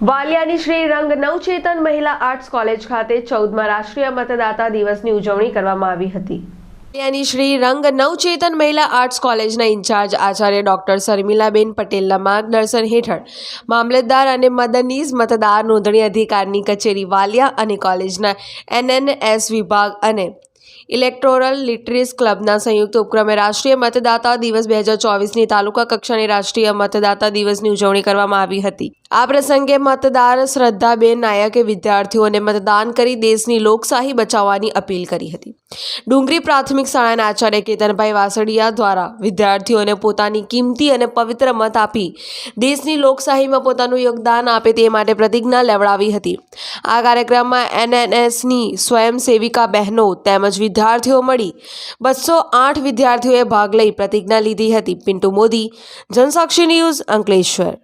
વાલિયાની શ્રી રંગ નવચેતન મહિલા arts college ખાતે ચૌદમાં રાષ્ટ્રીય મતદાતા દિવસની ઉજવણી કરવામાં આવી હતી. વાલિયાની શ્રી રંગ નવચેતન મહિલા આર્ટ્સ કોલેજના ઇન્ચાર્જ આચાર્ય ડોક્ટર શર્મિલાબેન પટેલના માર્ગદર્શન હેઠળ મામલતદાર અને મદનીઝ મતદાર નોંધણી અધિકારની કચેરી વાલિયા અને કોલેજના એનએનએસ વિભાગ અને ઇલેક્ટોરલ લિટરેસ ક્લબના સંયુક્ત ઉપક્રમે રાષ્ટ્રીય મતદાતા દિવસ બે હજાર ચોવીસની તાલુકા કક્ષાની રાષ્ટ્રીય મતદાતા દિવસની ઉજવણી કરવામાં આવી હતી. આ પ્રસંગે મતદાર શ્રદ્ધાબેન નાયકે વિદ્યાર્થીઓને મતદાન કરી દેશની લોકશાહી બચાવવાની અપીલ કરી હતી. ડુંગરી પ્રાથમિક શાળાના આચાર્ય કેતનભાઈ વાસડિયા દ્વારા વિદ્યાર્થીઓને પોતાની કિંમતી અને પવિત્ર મત આપી દેશની લોકશાહીમાં પોતાનું યોગદાન આપે તે માટે પ્રતિજ્ઞા લેવડાવી હતી. આ કાર્યક્રમમાં એનએનએસની સ્વયંસેવિકા બહેનો તેમજ વિદ્યાર્થીઓ મળી બસો આઠ વિદ્યાર્થીઓએ ભાગ લઈ પ્રતિજ્ઞા લીધી હતી. પિન્ટુ મોદી, જનસાક્ષી ન્યૂઝ અંકલેશ્વર.